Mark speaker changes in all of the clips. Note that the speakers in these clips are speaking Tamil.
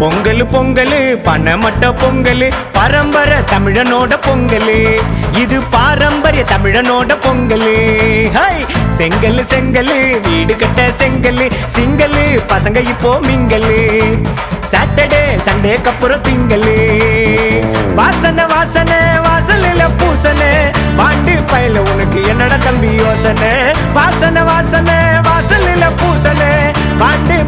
Speaker 1: பொங்கல் பொங்கல் பணமட்ட பொங்கல் பரம்பரை தமிழனோட பொங்கல். இது பாரம்பரிய தமிழனோட பொங்கல். ஹை செங்கல் செங்கல் வீடு கட்ட செங்கல் சிங்கல் பசங்க இப்போ மிங்கல். சாட்டர்டே சண்டேக்கு அப்புறம் திங்கல் வாசனை வாசனை வாசலில் பூசனை பாண்டு பயில உனக்கு என்னடா தம்பி யோசனை? வாசனை வாசனை வாசலில்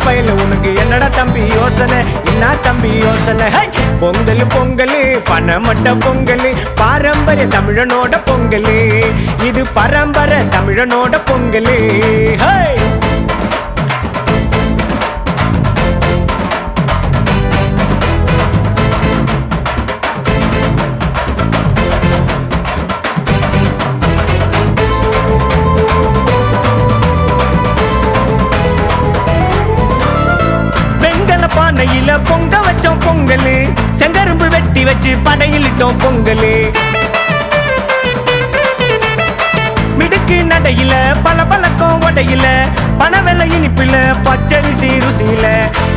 Speaker 1: பயில உனக்கு என்னடா தம்பி யோசனை? என்ன தம்பி யோசனை? பொங்கல் பொங்கல் பணமட்ட பொங்கல் பாரம்பரிய தமிழனோட பொங்கல். இது பரம்பரை தமிழனோட பொங்கல். ஹை! வச்சோம் செங்கரும்பு வெட்டி வச்சு படையிலிட்டோம் பொங்கலு. மிடுக்கு பல பழக்கம் உடையில பணவெல்ல இனிப்பில பச்சரிசி ருசியில.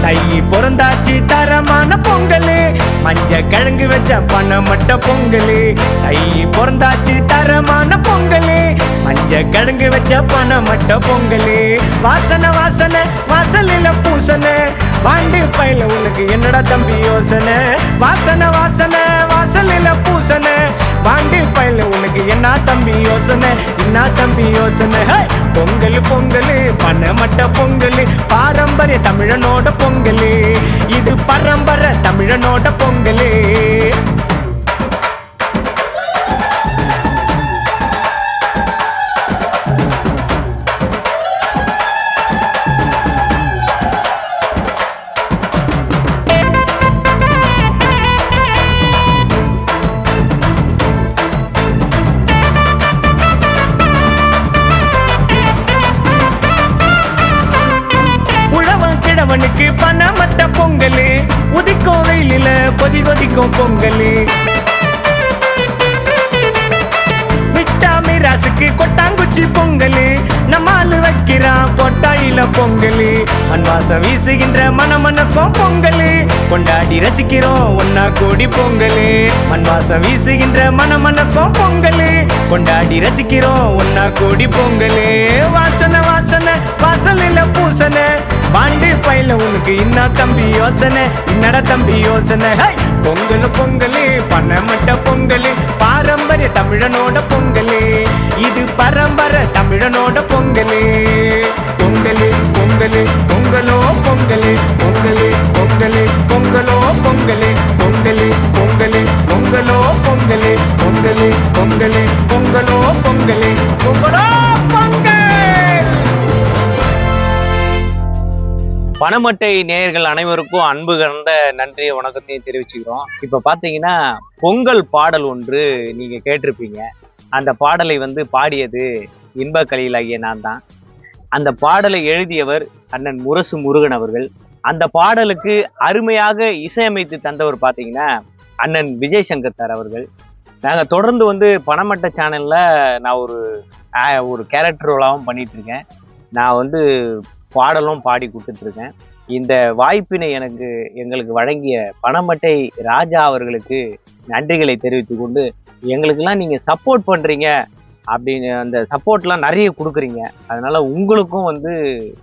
Speaker 1: தை பிறந்தாச்சு தரமான பொங்கல் மஞ்ச கிழங்கு வச்ச பணமட்ட பொங்கல். தை பிறந்தாச்சு தரமான பொங்கல் மஞ்ச கிழங்கு வச்ச பணமட்ட பொங்கல். வாசனை வாசனை வாசலில பூசனை வாண்டி பயில உனக்கு என்னடா தம்பி யோசனை? வாசனை வாசனை வாசலில பூசனை பாண்டி பயில உனக்கு என்ன தம்பி யோசனை? என்ன தம்பி யோசனை? பொங்கல் பொங்கல் பணமட்ட பொங்கல் பாரம்பரிய தமிழனோட பொங்கல். இது பரம்பரை தமிழனோட பொங்கல். உழவன் பணமட்ட பொங்கல். உதிக்கும் வெயிலில கொதி கொதிக்கும் பொங்கல். மிட்டாமி ராசுக்கு கொட்டாங்குச்சி பொங்கல். நம்மாலு வைக்கிறான் கொட்டாயில பொங்கல். மண்வாசம் வீசுகின்ற மனமனக்கும் பொங்கல். கொண்டாடி ரசிக்கிறோம் ஒன்னா கோடி பொங்கல். மண்வாசம் வீசுகின்ற மனமனக்கும் பொங்கல். கொண்டாடி ரசிக்கிறோம் ஒன்னா கோடி பொங்கல். வாசனை வாசனை வாசலில பூசனை பாண்டு பையில உனக்கு இன்னா தம்பி யோசனை என்னடா தம்பி யோசனை. ஹை! பொங்கல் பொங்கல் பணமட்ட பொங்கல் பாரம்பரிய தமிழனோட பொங்கல். இது பரம்பரை தமிழனோட பொங்கல். பொங்கல் பொங்கல் பொங்கலோ பொங்கல் பொங்கல் பொங்கல் பொங்கலோ பொங்கல் பொங்கலோ பொங்கலே பொங்கலே பொங்கலே பொங்கலோ பொங்கலே பொங்கலோ பொங்கல்.
Speaker 2: பணமட்டை நேயர்கள் அனைவருக்கும் அன்பு கலந்த நன்றி வணக்கத்தையும் தெரிவிச்சுக்கிறோம். இப்ப பாத்தீங்கன்னா பொங்கல் பாடல் ஒன்று நீங்க கேட்டிருப்பீங்க. அந்த பாடலை வந்து பாடியது இன்ப கலியிலாகிய நான் தான். அந்த பாடலை எழுதியவர் அண்ணன் முரசு முருகன் அவர்கள். அந்த பாடலுக்கு அருமையாக இசையமைத்து தந்தவர் பார்த்தீங்கன்னா அண்ணன் விஜய் சங்கர் சார் அவர்கள். நாங்கள் தொடர்ந்து வந்து பணமட்ட சேனலில் நான் ஒரு ஒரு கேரக்டர் ரோலாகவும் பண்ணிகிட்ருக்கேன் நான் வந்து பாடலும் பாடி கொடுத்துட்ருக்கேன் இந்த வாய்ப்பினை எனக்கு எங்களுக்கு வழங்கிய பணமட்டை ராஜா அவர்களுக்கு நன்றிகளை தெரிவித்து கொண்டு எங்களுக்கெல்லாம் நீங்கள் சப்போர்ட் பண்ணுறீங்க அப்படின்னு அந்த சப்போர்ட்லாம் நிறைய கொடுக்குறீங்க. அதனால் உங்களுக்கும் வந்து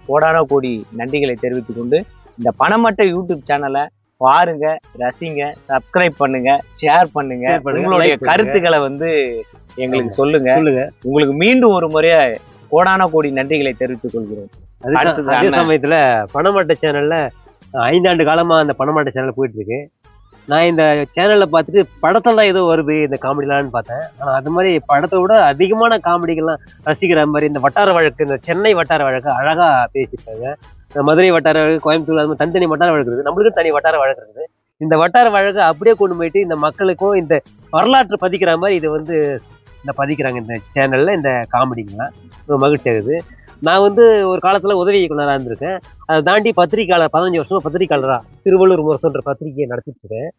Speaker 2: கோடான கோடி நன்றிகளை தெரிவித்து கொண்டு இந்த பணமட்டை யூடியூப் சேனலை பாருங்க ரசிங்க சப்ஸ்கிரைப் பண்ணுங்க ஷேர் பண்ணுங்க. உங்களுடைய. கருத்துக்களை வந்து எங்களுக்கு சொல்லுங்க.
Speaker 3: சொல்லுங்க.
Speaker 2: உங்களுக்கு மீண்டும் ஒரு முறையா கோடான கோடி நன்றிகளை தெரிவித்துக் கொள்கிறோம்.
Speaker 3: அதே. சமயத்துல பணமாட்ட சேனல்ல ஐந்தாண்டு காலமா அந்த பணமாட்ட சேனல் போயிட்டு இருக்கு நான் இந்த சேனல்ல பார்த்துட்டு படத்தெல்லாம் ஏதோ வருது இந்த காமெடிலான்னு பார்த்தேன். ஆனா அது மாதிரி படத்தை விட அதிகமான காமெடிகள்லாம் ரசிக்கிற மாதிரி இந்த வட்டார வழக்கு இந்த சென்னை வட்டார வழக்கு அழகா பேசியிருக்காங்க. மதுரை வட்டார வழக்கு கோயம்புத்தூர் அது மாதிரி தனித்தனி வட்டார வழக்கு இருக்குது. நம்மளுக்கும் தனி வட்டார வழக்கு இருக்குது. இந்த வட்டார வழக்கு அப்படியே கொண்டு போயிட்டு இந்த மக்களுக்கும் இந்த வரலாற்று பதிக்கிற மாதிரி இது வந்து இந்த பதிக்கிறாங்க இந்த சேனலில் இந்த காமெடிங்கெலாம் ரொம்ப மகிழ்ச்சி ஆகுது. நான் வந்து ஒரு காலத்தில் உதவி இயக்குனராக இருந்திருக்கேன். அதை தாண்டி பத்திரிக்கையாளர் பதினஞ்சு வருஷமாக பத்திரிக்கையாளராக திருவள்ளூர் முரசுன்ற பத்திரிகையை நடத்திட்டு இருக்கேன்.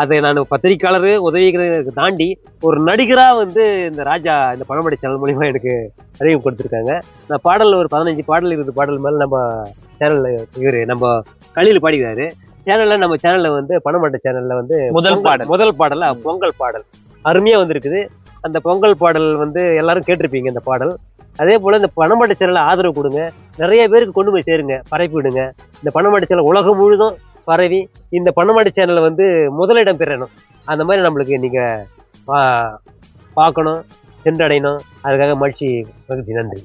Speaker 3: அதை நான் பத்திரிக்கையாளர் உதவி இயக்குனருக்கு தாண்டி ஒரு நடிகரா வந்து இந்த ராஜா இந்த பணமடை சேனல் மூலியமா எனக்கு அறிவு கொடுத்துருக்காங்க. நான் பாடல்ல ஒரு பதினஞ்சு பாடல் இருபது பாடல் மேல நம்ம சேனல்ல இவரு நம்ம கலியில் பாடிக்கிறாரு. சேனல்ல நம்ம சேனல்ல வந்து பணமாட்ட சேனல்ல வந்து
Speaker 2: முதல் பாடல்.
Speaker 3: முதல் பாடல பொங்கல் பாடல். அருமையா வந்திருக்குது. அந்த பொங்கல் பாடல் வந்து எல்லாரும் கேட்டிருப்பீங்க இந்த பாடல். அதே போல இந்த பணமாட்ட சேனல்ல ஆதரவு கொடுங்க. நிறைய பேருக்கு கொண்டு போய் சேருங்க பரப்பி விடுங்க. இந்த பணமாட்ட சேனல் உலகம் முழுதும் பரவி இந்த பண்ணமாடி சேனலை வந்து முதலிடம் பெறணும். அந்த மாதிரி நம்மளுக்கு நீங்கள் பா- பார்க்கணும் சென்றடையணும். அதுக்காக மகிழ்ச்சி மகிழ்ச்சி நன்றி.